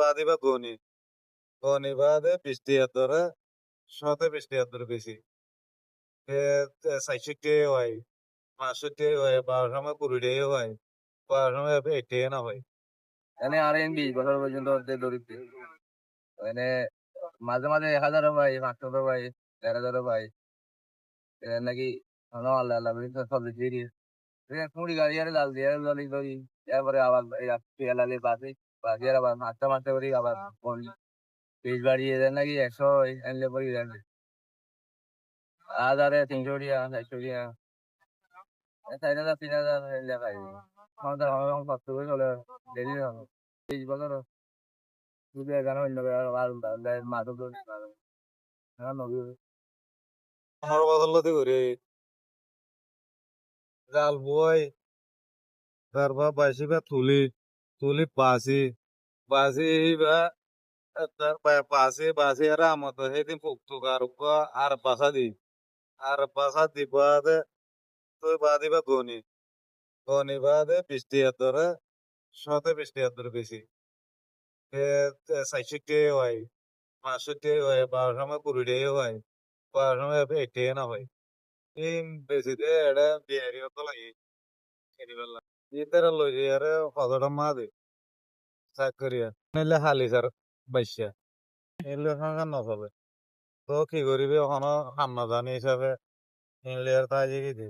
বাদি বা গনি। গনি বাদে বৃষ্টি ধরে শতে বৃষ্টি ধরে বেশি। সাইষট্টি হয় পাঁচষট্টি হয় বারো সময় কুড়িটাই হয় বারো সময় এটাই না হয়। এনে আর এন বিশ বছর পর্যন্ত দরিদ্র। এনে মাঝে মাঝে এক হাজারও পাই পাঁচশো পাই দেড় হাজারও পাই নাকি আল্লাহ আল্লাহ সব দিয়ে কুড়ি গাড়ি আর লাল দিয়ে লালি ধরি এরপরে আবার পেয়ালালি বাসে আর আবার মারতে মারতে করি আবার পিস বাড়িয়ে দেন নাকি একশো এনলে পরি দেন। হাজারে তিনশো টিয়া চারশো টিয়া চার হাজার তিন হাজার পাই আমাদের আমার কষ্ট করে চলে দেরি হবে তেইশ বছর শুধু এখানে অন্য আর মাধব ধরি হ্যাঁ নবী আমার বদলতে করে। জাল বই তারপর বাইশি বা তুলি। তুলি বা তার পাসি পাসি আর আমত সেদিন ফুকতুক আর বাসা দি আর বাসা দি বাদে তুই বা গনি গনি বাদে বৃষ্টি ধরে শতে বৃষ্টি ধরে বেশি সাইষট্টি হয় পাঁচষট্টি হয় বারো সময় কুড়িটাই হয় বারো সময় এটাই না হয় বেশি দে এটা বিয়ারি হতো লাগে খেলিবেলা আরে কতটা মা দে চাকরিয়া নাইলে হালি স্যার বাইশা এলে ওখানে নচলে তো কি করিবি ওখানে সামনা জানি হিসাবে আর তাই কি দে